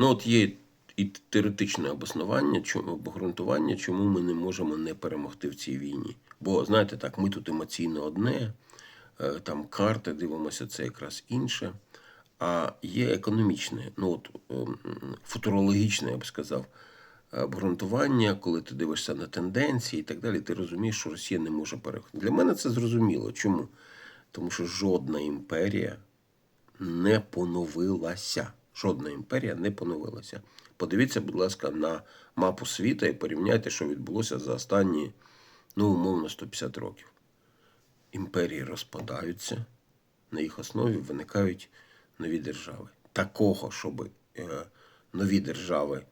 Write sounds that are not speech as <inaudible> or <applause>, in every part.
Ну, от є і теоретичне обоснування, чому обґрунтування, чому ми не можемо не перемогти в цій війні. Бо, знаєте, так, ми тут емоційно одне, е, там карти дивимося, це якраз інше. А є економічне, ну от ем, футурологічне, я б сказав, обґрунтування, коли ти дивишся на тенденції і так далі, ти розумієш, що Росія не може переходити. Для мене це зрозуміло. Чому? Тому що жодна імперія не поновилася. Жодна імперія не поновилася. Подивіться, будь ласка, на мапу світу і порівняйте, що відбулося за останні, ну, умовно, 150 років. Імперії розпадаються, на їх основі виникають нові держави. Такого, щоб е, нові держави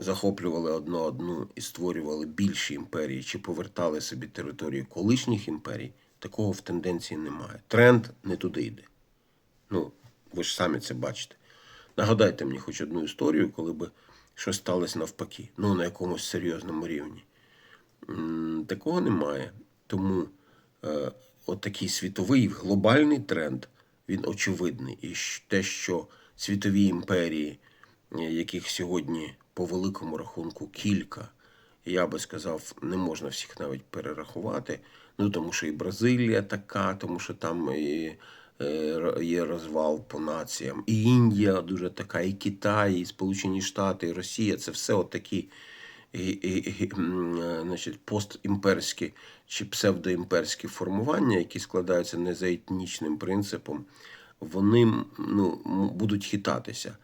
захоплювали одну одну і створювали більші імперії чи повертали собі територію колишніх імперій, такого в тенденції немає. Тренд не туди йде. Ну, ви ж самі це бачите. Нагадайте мені хоч одну історію, коли би щось сталося навпаки, ну на якомусь серйозному рівні. Такого немає. Тому е, от такий світовий глобальний тренд, він очевидний. І те, що світові імперії, е, яких сьогодні по великому рахунку кілька, я би сказав, не можна всіх навіть перерахувати. Ну тому що і Бразилія така, тому що там і, є розвал по націям, і Індія дуже така, і Китай, і Сполучені Штати, і Росія. Це все от такі і, і, і, е, значить, постімперські чи псевдоімперські формування, які складаються не за етнічним принципом, вони ну, будуть хитатися.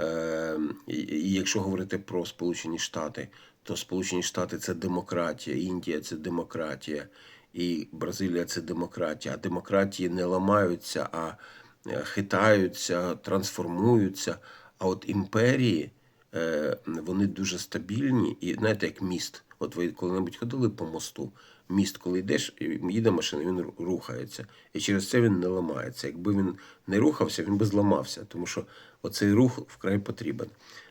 Е, і якщо говорити про Сполучені Штати, то Сполучені Штати це демократія, Індія це демократія, і Бразилія це демократія. А демократії не ламаються, а е, хитаються, трансформуються. А от імперії е, вони дуже стабільні і знаєте, як міст. От ви коли-небудь ходили по мосту. Міст, коли йдеш, їде машина, він рухається. І через це він не ламається. Якби він не рухався, він би зламався, тому що оцей рух вкрай потрібен.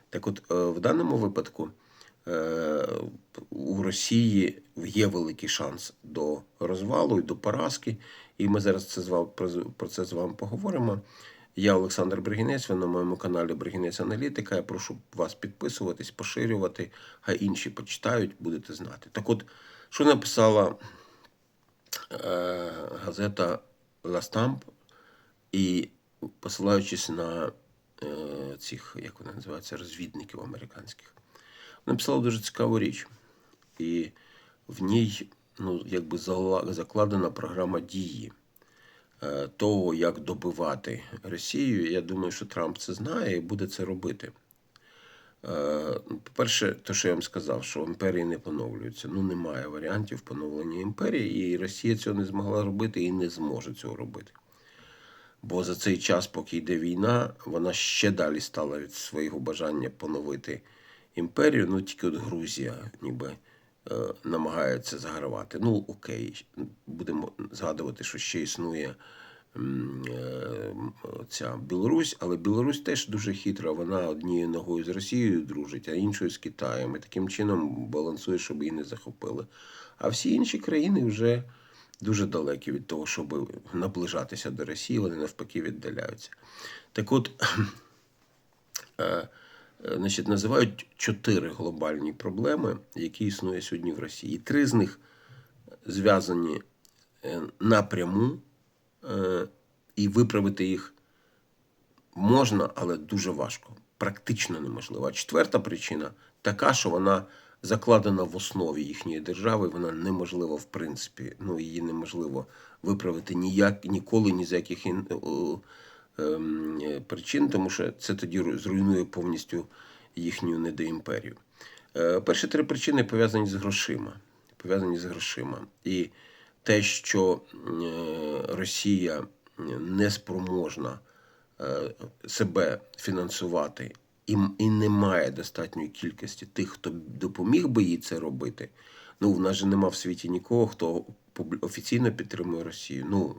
Так от, е, в даному випадку у Росії є великий шанс до розвалу і до поразки. І ми зараз це про це з вами поговоримо. Я Олександр Бригінець, ви на моєму каналі Бригінець Аналітика. Я прошу вас підписуватись, поширювати, хай інші почитають, будете знати. Так от, що написала е, газета La Stamp, і посилаючись на е, цих, як вони називаються, розвідників американських, написала дуже цікаву річ. І в ній ну, якби закладена програма дії е, того, як добивати Росію. Я думаю, що Трамп це знає і буде це робити. Е, По-перше, те, що я вам сказав, що імперії не поновлюються. Ну, немає варіантів поновлення імперії, і Росія цього не змогла робити і не зможе цього робити. Бо за цей час, поки йде війна, вона ще далі стала від свого бажання поновити імперію. Ну, тільки от Грузія ніби е, намагається загравати. Ну, окей, будемо згадувати, що ще існує е, ця Білорусь, але Білорусь теж дуже хитра. Вона однією ногою з Росією дружить, а іншою з Китаєм. І таким чином балансує, щоб її не захопили. А всі інші країни вже дуже далекі від того, щоб наближатися до Росії, вони навпаки віддаляються. Так от, <clears throat> е, значить, називають чотири глобальні проблеми, які існують сьогодні в Росії. Три з них зв'язані е, напряму, е, і виправити їх можна, але дуже важко. Практично неможливо. Четверта причина така, що вона закладена в основі їхньої держави, вона неможлива в принципі. Ну, її неможливо виправити ніяк, ніколи, ні з яких е, причин, тому що це тоді зруйнує повністю їхню недоімперію. Е, Перші три причини пов'язані з грошима. Пов'язані з грошима. І те, що е, Росія не спроможна е, себе фінансувати і, м- і немає достатньої кількості тих, хто допоміг би їй це робити. Ну, в нас же нема в світі нікого, хто офіційно підтримує Росію. Ну,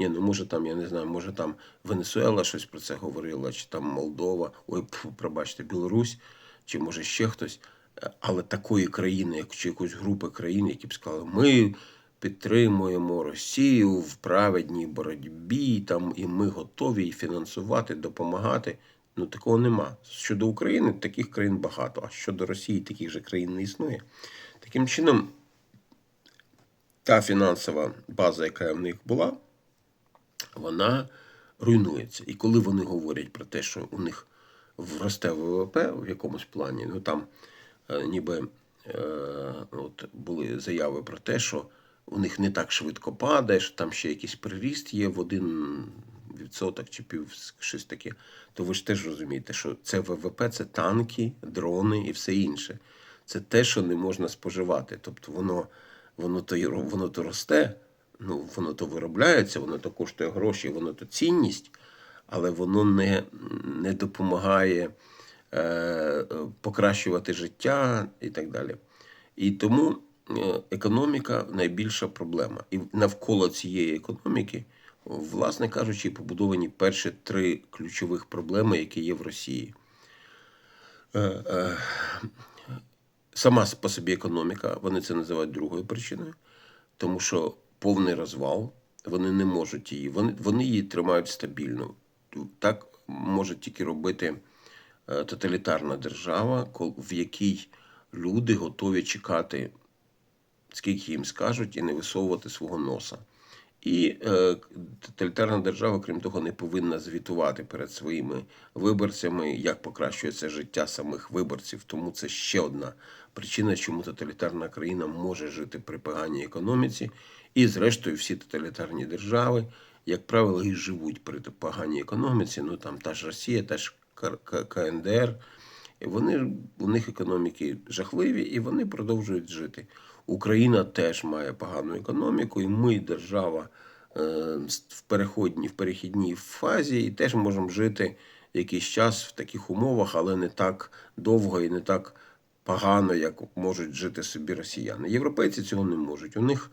ні, ну може там, я не знаю, може там Венесуела щось про це говорила, чи там Молдова, ой, пробачте, Білорусь, чи може ще хтось. Е, Але такої країни, як чи якоїсь групи країн, які б сказали, ми підтримуємо Росію в праведній боротьбі, там, і ми готові їй фінансувати, допомагати. Ну такого нема. Щодо України, таких країн багато, а щодо Росії таких же країн не існує. Таким чином, та фінансова база, яка в них була, вона руйнується. І коли вони говорять про те, що у них росте ВВП в якомусь плані, ну там е, ніби е, от були заяви про те, що у них не так швидко падає, що там ще якийсь приріст є в один відсоток чи пів щось таке, то ви ж теж розумієте, що це ВВП, це танки, дрони і все інше. Це те, що не можна споживати. Тобто воно, воно, то, воно то росте, ну, воно то виробляється, воно то коштує гроші, воно то цінність, але воно не, не допомагає е, покращувати життя і так далі. І тому е, економіка найбільша проблема. І навколо цієї економіки, власне кажучи, побудовані перші три ключових проблеми, які є в Росії. Е, е, Сама по собі економіка, вони це називають другою причиною, тому що повний розвал, вони не можуть її, вони, вони її тримають стабільно. Так може тільки робити е, тоталітарна держава, в якій люди готові чекати, скільки їм скажуть, і не висовувати свого носа. І е, тоталітарна держава, крім того, не повинна звітувати перед своїми виборцями, як покращується життя самих виборців. Тому це ще одна причина, чому тоталітарна країна може жити при поганій економіці. І, зрештою, всі тоталітарні держави, як правило, і живуть при поганій економіці. Ну там та ж Росія, та ж КНДР. Вони, у них економіки жахливі, і вони продовжують жити. Україна теж має погану економіку, і ми, держава, е, в переходній, в перехідній фазі, і теж можемо жити якийсь час в таких умовах, але не так довго і не так погано, як можуть жити собі росіяни. Європейці цього не можуть. У них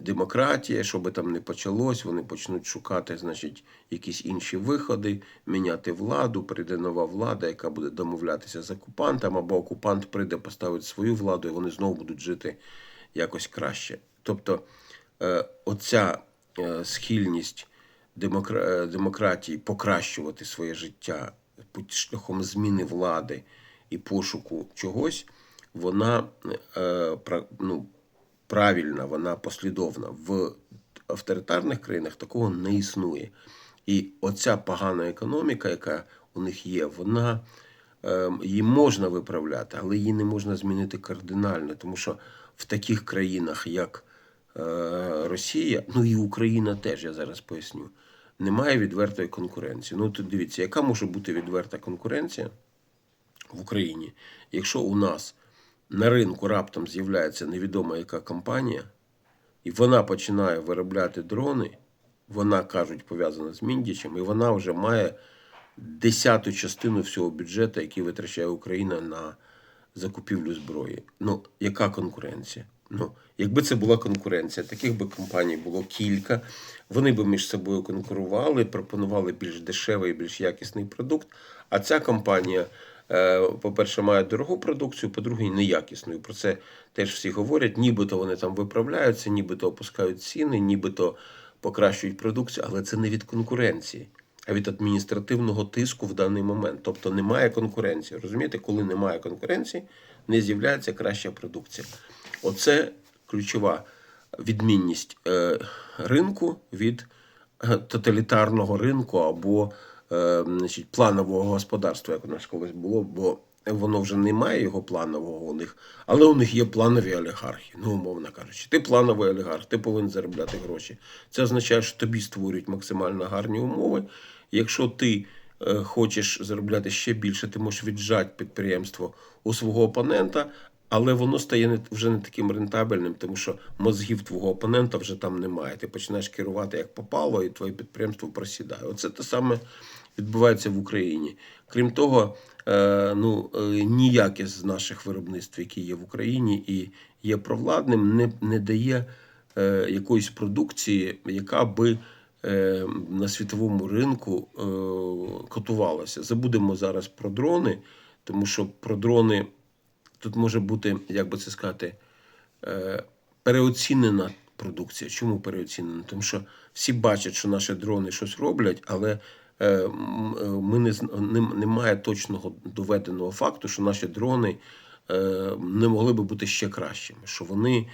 демократія, що би там не почалось, вони почнуть шукати, значить, якісь інші виходи, міняти владу, прийде нова влада, яка буде домовлятися з окупантом, або окупант прийде, поставить свою владу, і вони знову будуть жити якось краще. Тобто, е, оця е, схильність е, демократії покращувати своє життя шляхом зміни влади і пошуку чогось, вона ну, правильна, вона послідовна. В авторитарних країнах такого не існує. І оця погана економіка, яка у них є, вона е, її можна виправляти, але її не можна змінити кардинально, тому що в таких країнах, як е, Росія, ну і Україна теж, я зараз поясню, немає відвертої конкуренції. Ну, тут дивіться, яка може бути відверта конкуренція в Україні, якщо у нас на ринку раптом з'являється невідома яка компанія, і вона починає виробляти дрони, вона кажуть, пов'язана з Міндічем, і вона вже має десяту частину всього бюджету, який витрачає Україна на закупівлю зброї. Ну, яка конкуренція? Ну, якби це була конкуренція, таких би компаній було кілька. Вони би між собою конкурували, пропонували більш дешевий більш якісний продукт. А ця компанія, по-перше, має дорогу продукцію, по-друге, неякісну. Про це теж всі говорять. Нібито вони там виправляються, нібито опускають ціни, нібито покращують продукцію, але це не від конкуренції, а від адміністративного тиску в даний момент. Тобто немає конкуренції. Розумієте, коли немає конкуренції, не з'являється краща продукція. Оце ключова відмінність е, ринку від е, тоталітарного ринку або е, значить, планового господарства, як у нас колись було, бо воно вже не має його планового у них, але у них є планові олігархи, ну, умовно кажучи. Ти плановий олігарх, ти повинен заробляти гроші. Це означає, що тобі створюють максимально гарні умови. Якщо ти е, хочеш заробляти ще більше, ти можеш віджати підприємство у свого опонента, але воно стає вже не таким рентабельним, тому що мозгів твого опонента вже там немає. Ти починаєш керувати як попало, і твоє підприємство просідає. Оце те саме відбувається в Україні. Крім того, е, ну, е, ніяке з наших виробництв, які є в Україні і є провладним, не, не дає е, якоїсь продукції, яка би на світовому ринку котувалася. Забудемо зараз про дрони, тому що про дрони тут може бути, як би це сказати, е, переоцінена продукція. Чому переоцінена? Тому що всі бачать, що наші дрони щось роблять, але е, е, ми не, не- немає точного доведеного факту, що наші дрони не могли би бути ще кращими, що вони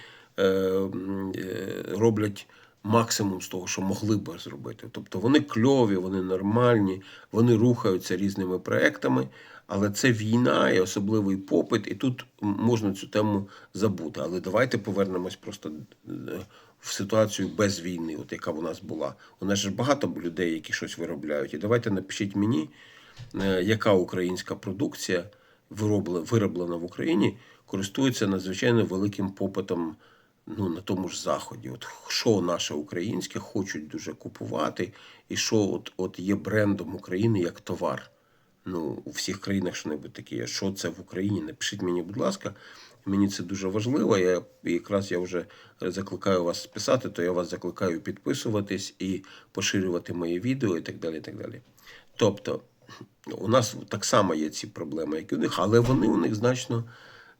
роблять максимум з того, що могли б зробити. Тобто вони кльові, вони нормальні, вони рухаються різними проектами, але це війна і особливий попит, і тут можна цю тему забути. Але давайте повернемось просто е, в ситуацію без війни, от яка у нас була. У нас ж багато людей, які щось виробляють. І давайте напишіть мені, е, яка українська продукція вироблена, в Україні, користується надзвичайно великим попитом ну, на тому ж заході. От що наше українське хочуть дуже купувати, і що от, от є брендом України як товар. Ну, у всіх країнах що-небудь таке є. Що це в Україні? Напишіть мені, будь ласка. Мені це дуже важливо. Я якраз я вже закликаю вас писати, то я вас закликаю підписуватись і поширювати мої відео і так далі. І так далі. Тобто, у нас так само є ці проблеми, як і у них, але вони у них значно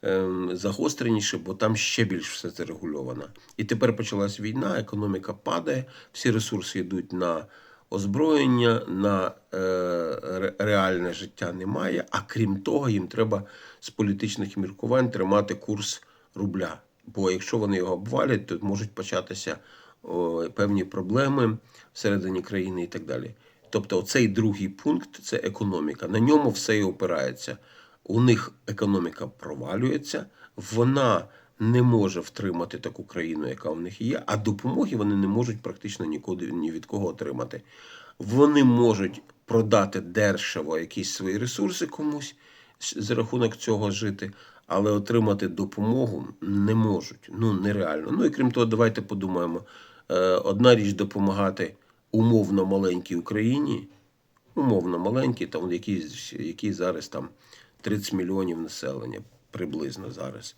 ем, загостреніші, бо там ще більш все це регульовано. І тепер почалась війна, економіка падає, всі ресурси йдуть на озброєння, на е, реальне життя немає. А крім того, їм треба з політичних міркувань тримати курс рубля. Бо якщо вони його обвалять, то можуть початися о, певні проблеми всередині країни і так далі. Тобто, цей другий пункт це економіка. На ньому все і опирається. У них економіка провалюється, вона не може втримати таку країну, яка в них є, а допомоги вони не можуть практично нікуди ні від кого отримати. Вони можуть продати дешево якісь свої ресурси комусь за рахунок цього жити, але отримати допомогу не можуть. Ну нереально. Ну і крім того, давайте подумаємо. Е, Одна річ допомагати умовно маленькій Україні, умовно маленькій, там які, які зараз там 30 мільйонів населення приблизно зараз.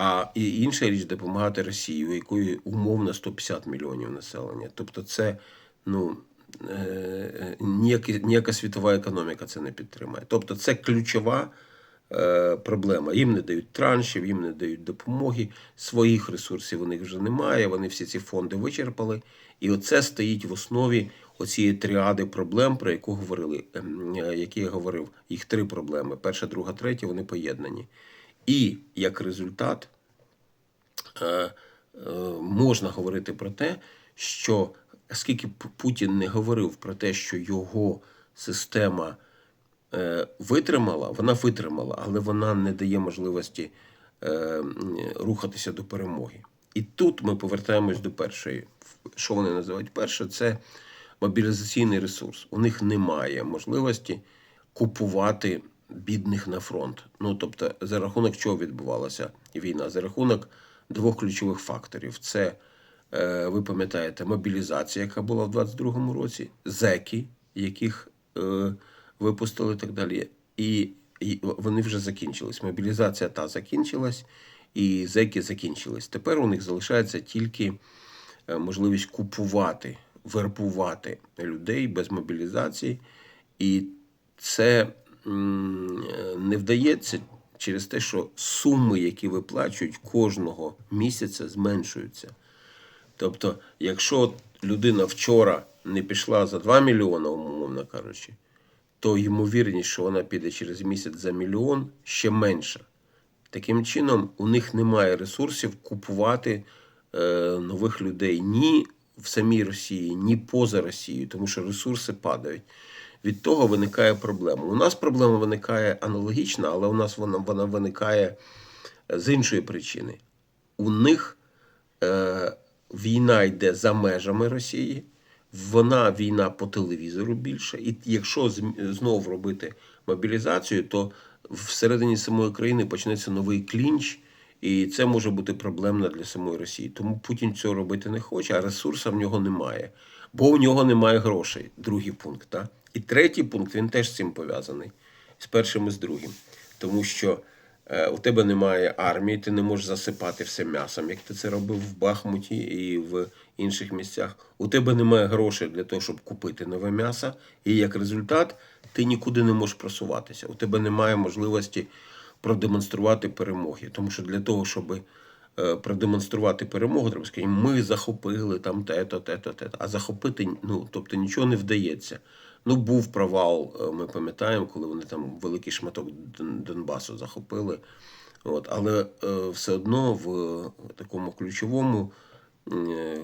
А і інша річ допомагати Росії, у якої умовно 150 мільйонів населення. Тобто, це ну е, ніяка, ніяка світова економіка це не підтримає. Тобто, це ключова е, проблема. Їм не дають траншів, їм не дають допомоги. Своїх ресурсів у них вже немає. Вони всі ці фонди вичерпали. І оце стоїть в основі оцієї тріади проблем, про яку говорили, ем, е, які я говорив. Їх три проблеми: перша, друга, третя, вони поєднані. І як результат е, е, можна говорити про те, що скільки П- Путін не говорив про те, що його система е, витримала, вона витримала, але вона не дає можливості рухатися до перемоги. І тут ми повертаємось до першої. Що вони називають перше? Це мобілізаційний ресурс. У них немає можливості купувати бідних на фронт. Ну тобто, за рахунок чого відбувалася війна? За рахунок двох ключових факторів: це е, ви пам'ятаєте, мобілізація, яка була в 22-му році, зеки, яких е, випустили і так далі. І, вони вже закінчились. Мобілізація та закінчилась, і зеки закінчились. Тепер у них залишається тільки е, можливість купувати, вербувати людей без мобілізації. І це не вдається через те, що суми, які виплачують кожного місяця, зменшуються. Тобто, якщо людина вчора не пішла за 2 мільйони, умовно кажучи, то ймовірність, що вона піде через місяць за мільйон, ще менша. Таким чином, у них немає ресурсів купувати е, нових людей ні в самій Росії, ні поза Росією, тому що ресурси падають. Від того виникає проблема. У нас проблема виникає аналогічна, але у нас вона, вона виникає е, з іншої причини. У них е, війна йде за межами Росії, вона війна по телевізору більше. І якщо зм- знов робити мобілізацію, то всередині самої країни почнеться новий клінч, і це може бути проблемно для самої Росії. Тому Путін цього робити не хоче, а ресурсу в нього немає. Бо у нього немає грошей. Другий пункт. Так? І третій пункт він теж з цим пов'язаний з першим і з другим. Тому що е, у тебе немає армії, ти не можеш засипати все м'ясом, як ти це робив в Бахмуті і в інших місцях. У тебе немає грошей для того, щоб купити нове м'ясо, і як результат ти нікуди не можеш просуватися. У тебе немає можливості продемонструвати перемоги. Тому що для того, щоб е, продемонструвати перемогу, треба сказати, ми захопили там те-то, те-то, те-то. А захопити, ну, тобто нічого не вдається. Ну, був провал, е, ми пам'ятаємо, коли вони там великий шматок Донбасу захопили. От, але е, все одно в такому ключовому е,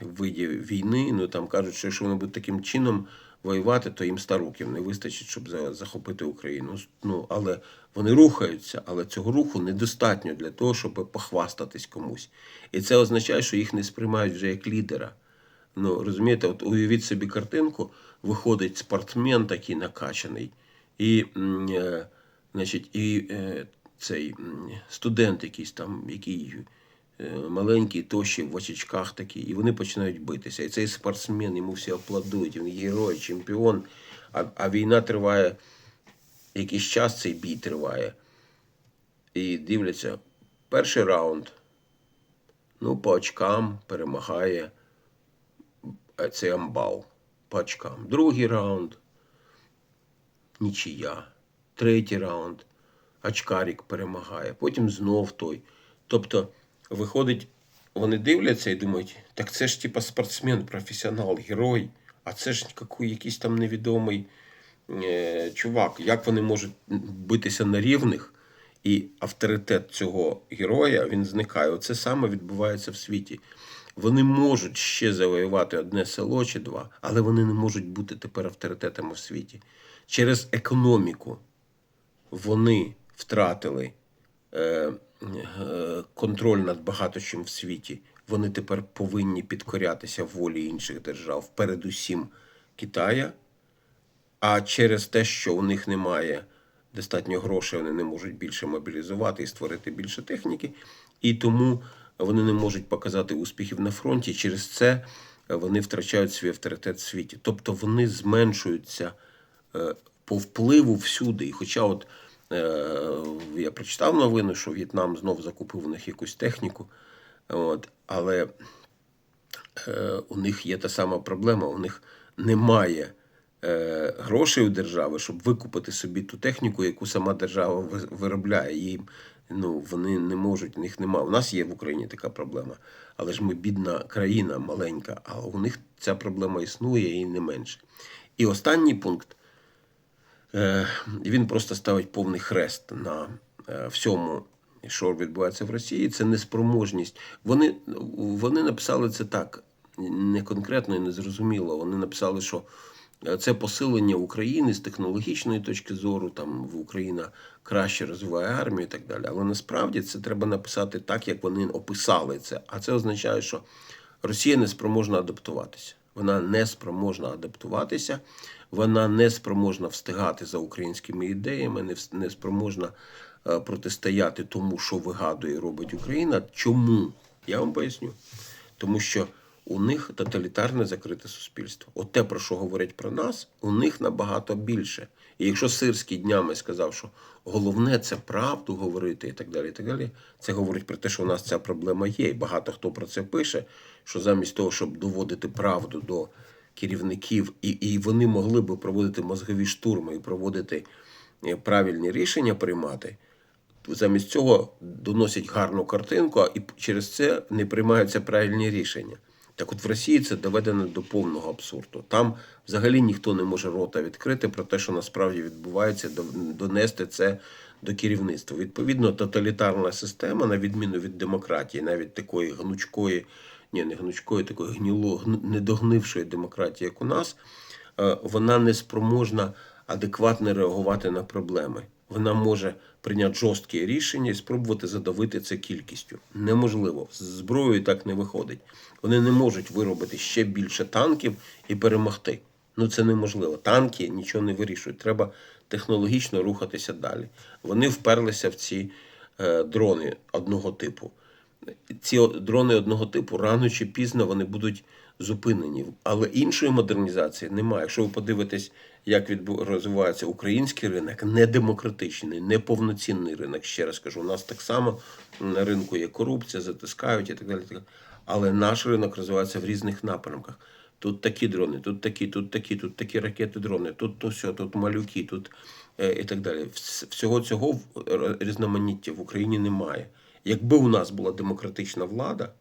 виді війни, ну там кажуть, що якщо вони будуть таким чином воювати, то їм 100 років не вистачить, щоб за- захопити Україну. Ну, але вони рухаються, але цього руху недостатньо для того, щоб похвастатись комусь. І це означає, що їх не сприймають вже як лідера. Ну, розумієте, от уявіть собі картинку, виходить спортсмен такий накачаний, і, е, значить, і е, цей студент якийсь там, який е, маленький, тощий, в очечках такий, і вони починають битися. І цей спортсмен, йому всі аплодують, він герой, чемпіон, а, а війна триває якийсь час, цей бій триває. І дивляться, перший раунд, ну, по очкам перемагає цей амбал по очкам. Другий раунд нічия. Третій раунд очкарик перемагає. Потім знов той. Тобто, виходить, вони дивляться і думають, так це ж типа спортсмен, професіонал, герой, а це ж який- якийсь там невідомий е, чувак. Як вони можуть битися на рівних? І авторитет цього героя він зникає. Оце саме відбувається в світі. Вони можуть ще завоювати одне село чи два, але вони не можуть бути тепер авторитетами в світі. Через економіку вони втратили е, е, контроль над багато чим в світі. Вони тепер повинні підкорятися волі інших держав, передусім Китая. А через те, що у них немає достатньо грошей, вони не можуть більше мобілізувати і створити більше техніки, і тому вони не можуть показати успіхів на фронті. Через це вони втрачають свій авторитет в світі. Тобто вони зменшуються е, по впливу всюди. І хоча от е, я прочитав новину, що В'єтнам знов закупив у них якусь техніку, от, але е, у них є та сама проблема, у них немає е, грошей у держави, щоб викупити собі ту техніку, яку сама держава виробляє. Їм ну, вони не можуть, у них немає. У нас є в Україні така проблема, але ж ми бідна країна маленька, а у них ця проблема існує і не менше. І останній пункт. Е, він просто ставить повний хрест на е, всьому, що відбувається в Росії. Це неспроможність. Вони, вони написали це так, не конкретно і не зрозуміло. Вони написали, що це посилення України з технологічної точки зору, там Україна краще розвиває армію і так далі. Але насправді це треба написати так, як вони описали це. А це означає, що Росія не спроможна адаптуватися. Вона не спроможна адаптуватися, вона не спроможна встигати за українськими ідеями, не спроможна е, протистояти тому, що вигадує і робить Україна. Чому? Я вам поясню. Тому що у них тоталітарне закрите суспільство. От те, про що говорять про нас, у них набагато більше. І якщо Сирський днями сказав, що головне це правду говорити і так далі, і так далі, це говорить про те, що у нас ця проблема є. І багато хто про це пише, що замість того, щоб доводити правду до керівників, і, і вони могли би проводити мозгові штурми і проводити е, правильні рішення приймати, замість цього доносять гарну картинку, і через це не приймаються правильні рішення. Так от в Росії це доведено до повного абсурду. Там взагалі ніхто не може рота відкрити про те, що насправді відбувається, донести це до керівництва. Відповідно, тоталітарна система, на відміну від демократії, навіть такої гнучкої, ні, не гнучкої, такої гніло, недогнившої демократії, як у нас, е, вона не спроможна адекватно реагувати на проблеми. Вона може прийняти жорсткі рішення і спробувати задавити це кількістю. Неможливо. З зброєю так не виходить. Вони не можуть виробити ще більше танків і перемогти. Ну це неможливо. Танки нічого не вирішують. Треба технологічно рухатися далі. Вони вперлися в ці е, дрони одного типу. Ці дрони одного типу рано чи пізно вони будуть зупинені. Але іншої модернізації немає. Якщо ви подивитесь, як розвивається український ринок, недемократичний, неповноцінний ринок. Ще раз кажу, у нас так само на ринку є корупція, затискають і так далі. Але наш ринок розвивається в різних напрямках. Тут такі дрони, тут такі, тут такі, тут такі ракети, дрони, тут то все, тут малюки, тут е, і так далі. Всього цього різноманіття в Україні немає. Якби у нас була демократична влада,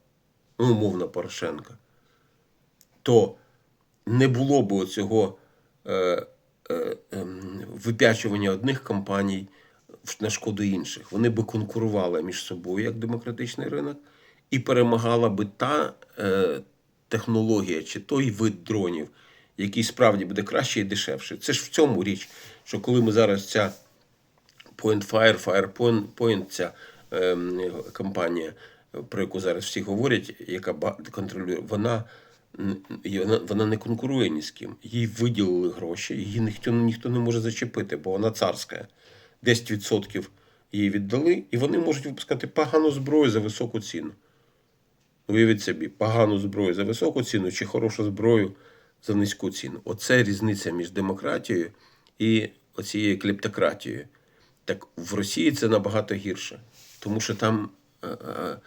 ну, умовно Порошенка, то не було б цього е, е, ем, випячування одних компаній на шкоду інших. Вони би конкурували між собою як демократичний ринок, і перемагала би та е, технологія чи той вид дронів, який справді буде краще і дешевше. Це ж в цьому річ, що коли ми зараз ця Point Fire, Firepoint, Point, ця ем, компанія, про яку зараз всі говорять, яка контролює, вона, вона, вона не конкурує ні з ким. Їй виділили гроші, її ніхто, ніхто не може зачепити, бо вона царська. 10% їй віддали, і вони можуть випускати погану зброю за високу ціну. Уявіть собі, погану зброю за високу ціну чи хорошу зброю за низьку ціну. Оце різниця між демократією і оцією клептократією. Так в Росії це набагато гірше, тому що там е, е,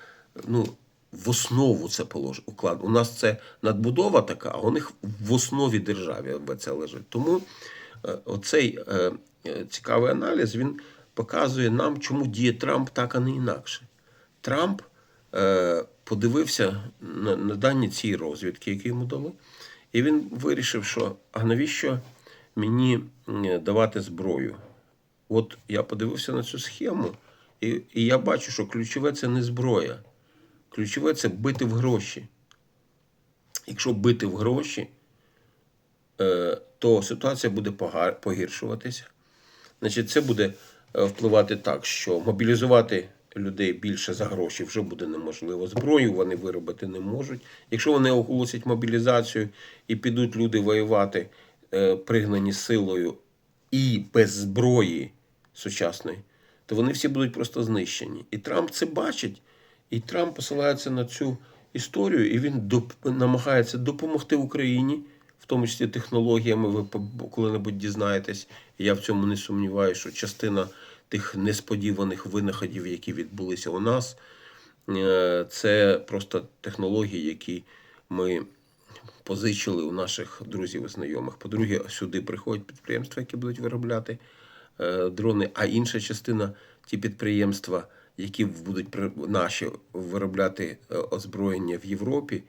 ну, в основу це полож... уклад. У нас це надбудова така, а у них в основі держави це лежить. Тому е, оцей цікавий аналіз він показує нам, чому діє Трамп так, а не інакше. Трамп подивився на, на дані цієї розвідки, які йому дали, і він вирішив, що а навіщо мені давати зброю? От я подивився на цю схему, і, і я бачу, що ключове це не зброя. Ключове це бити в гроші. Якщо бити в гроші, е, то ситуація буде погіршуватися. Значить, це буде е, впливати так, що мобілізувати людей більше за гроші вже буде неможливо. Зброю вони виробити не можуть. Якщо вони оголосять мобілізацію і підуть люди воювати, е, пригнані силою і без зброї сучасної, то вони всі будуть просто знищені. І Трамп це бачить, і Трамп посилається на цю історію, і він доп- намагається допомогти Україні, в тому числі технологіями. Ви коли-небудь дізнаєтесь. Я в цьому не сумніваюся, що частина тих несподіваних винаходів, які відбулися у нас, е, це просто технології, які ми позичили у наших друзів і знайомих. По-друге, сюди приходять підприємства, які будуть виробляти дрони, а інша частина ті підприємства, які будуть наші виробляти е, озброєння в Європі,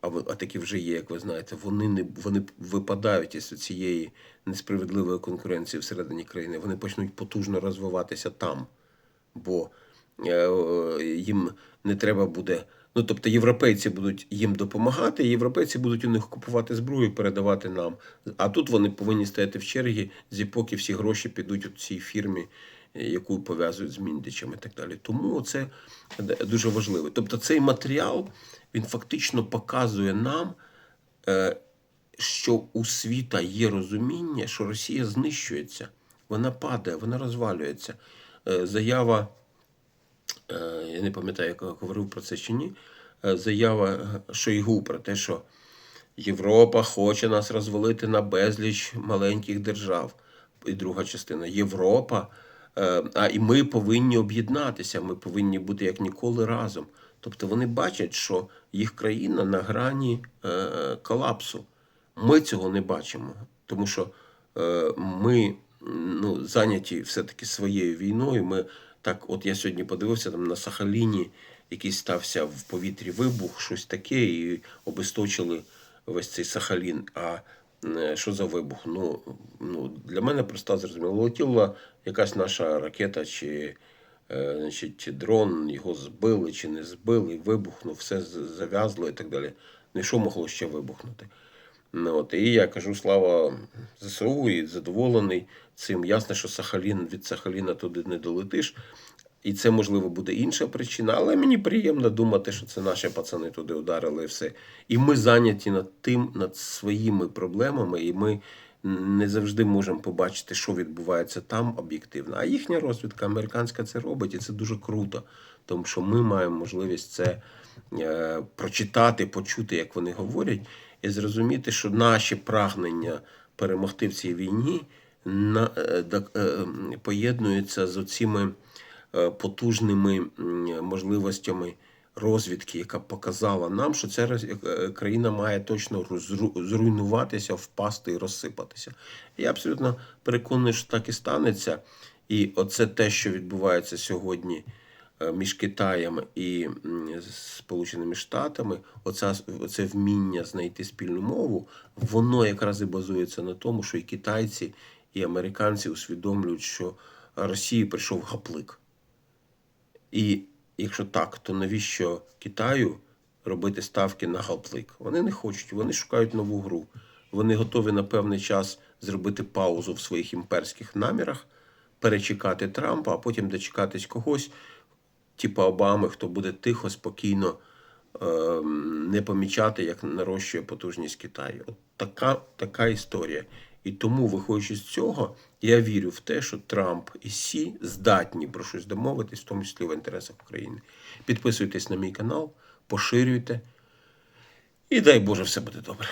а, а такі вже є, як ви знаєте, вони не вони випадають із цієї несправедливої конкуренції всередині країни. Вони почнуть потужно розвиватися там, бо е, е, їм не треба буде. Ну, тобто європейці будуть їм допомагати, європейці будуть у них купувати зброю, передавати нам. А тут вони повинні стояти в чергі, зі поки всі гроші підуть у цій фірмі, е, яку пов'язують з Міндичем і так далі. Тому це дуже важливо. Тобто цей матеріал він фактично показує нам, е, що у світа є розуміння, що Росія знищується, вона падає, вона розвалюється. Е, Заява я не пам'ятаю, як говорив про це чи ні. е, Заява е, Шойгу про те, що Європа хоче нас розвалити на безліч маленьких держав. І друга частина Європа. е, А і ми повинні об'єднатися, ми повинні бути як ніколи разом. Тобто вони бачать, що їх країна на грані е, колапсу. Ми цього не бачимо, тому що е, ми ну, зайняті все-таки своєю війною. Ми так, от я сьогодні подивився там на Сахаліні, який стався в повітрі вибух, щось таке, і обесточили весь цей Сахалін. А е, що за вибух? Ну, ну для мене просто зрозуміло. Летіла якась наша ракета чи е, значить, дрон, його збили чи не збили, вибухнув, все зав'язло і так далі. Ну і що могло ще вибухнути? Ну, от, і я кажу слава ЗСУ і задоволений цим. Ясно, що Сахалін від Сахаліна туди не долетиш. І це, можливо, буде інша причина, але мені приємно думати, що це наші пацани туди ударили і все. І ми зайняті над тим, над своїми проблемами, і ми не завжди можемо побачити, що відбувається там об'єктивно. А їхня розвідка американська це робить, і це дуже круто, тому що ми маємо можливість це е, прочитати, почути, як вони говорять, і зрозуміти, що наші прагнення перемогти в цій війні е, е, поєднуються з оціми е, потужними можливостями розвідки, яка показала нам, що ця країна має точно зруйнуватися, впасти і розсипатися. Я абсолютно переконаний, що так і станеться. І оце те, що відбувається сьогодні між Китаєм і Сполученими Штатами, оця, оце вміння знайти спільну мову, воно якраз і базується на тому, що і китайці, і американці усвідомлюють, що Росії прийшов гаплик. І якщо так, то навіщо Китаю робити ставки на галплик? Вони не хочуть, вони шукають нову гру. Вони готові на певний час зробити паузу в своїх імперських намірах, перечекати Трампа, а потім дочекатись когось, типу Обами, хто буде тихо, спокійно ем, не помічати, як нарощує потужність Китаю. От така, така історія. І тому, виходячи з цього, я вірю в те, що Трамп і Сі здатні про щось домовитись, в тому числі в інтересах України. Підписуйтесь на мій канал, поширюйте. І дай Боже, все буде добре.